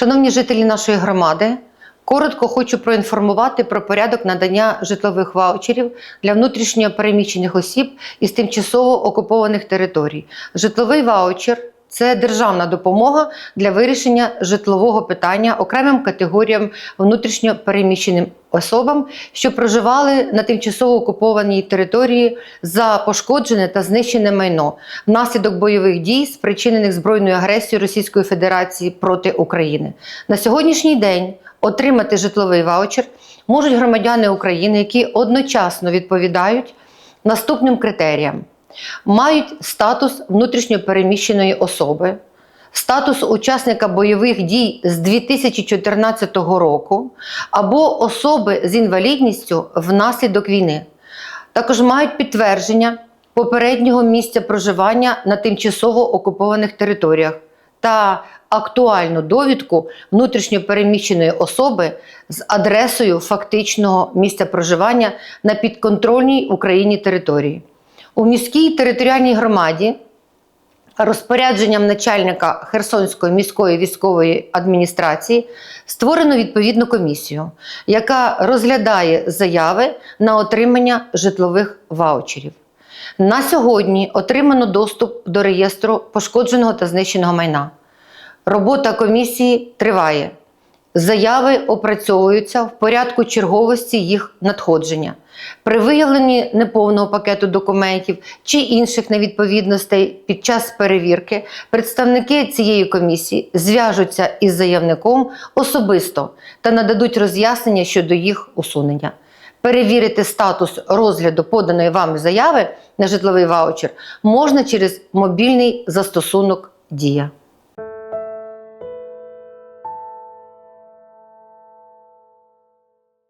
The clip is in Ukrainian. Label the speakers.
Speaker 1: Шановні жителі нашої громади, коротко хочу проінформувати про порядок надання житлових ваучерів для внутрішньо переміщених осіб із тимчасово окупованих територій. Житловий ваучер це державна допомога для вирішення житлового питання окремим категоріям внутрішньо переміщеним особам, що проживали на тимчасово окупованій території за пошкоджене та знищене майно внаслідок бойових дій, спричинених збройною агресією Російської Федерації проти України. На сьогоднішній день отримати житловий ваучер можуть громадяни України, які одночасно відповідають наступним критеріям: мають статус внутрішньопереміщеної особи, статус учасника бойових дій з 2014 року або особи з інвалідністю внаслідок війни. Також мають підтвердження попереднього місця проживання на тимчасово окупованих територіях та актуальну довідку внутрішньопереміщеної особи з адресою фактичного місця проживання на підконтрольній Україні території. У міській територіальній громаді розпорядженням начальника Херсонської міської військової адміністрації створено відповідну комісію, яка розглядає заяви на отримання житлових ваучерів. На сьогодні отримано доступ до реєстру пошкодженого та знищеного майна. Робота комісії триває. Заяви опрацьовуються в порядку черговості їх надходження. При виявленні неповного пакету документів чи інших невідповідностей під час перевірки представники цієї комісії зв'яжуться із заявником особисто та нададуть роз'яснення щодо їх усунення. Перевірити статус розгляду поданої вами заяви на житловий ваучер можна через мобільний застосунок Дія.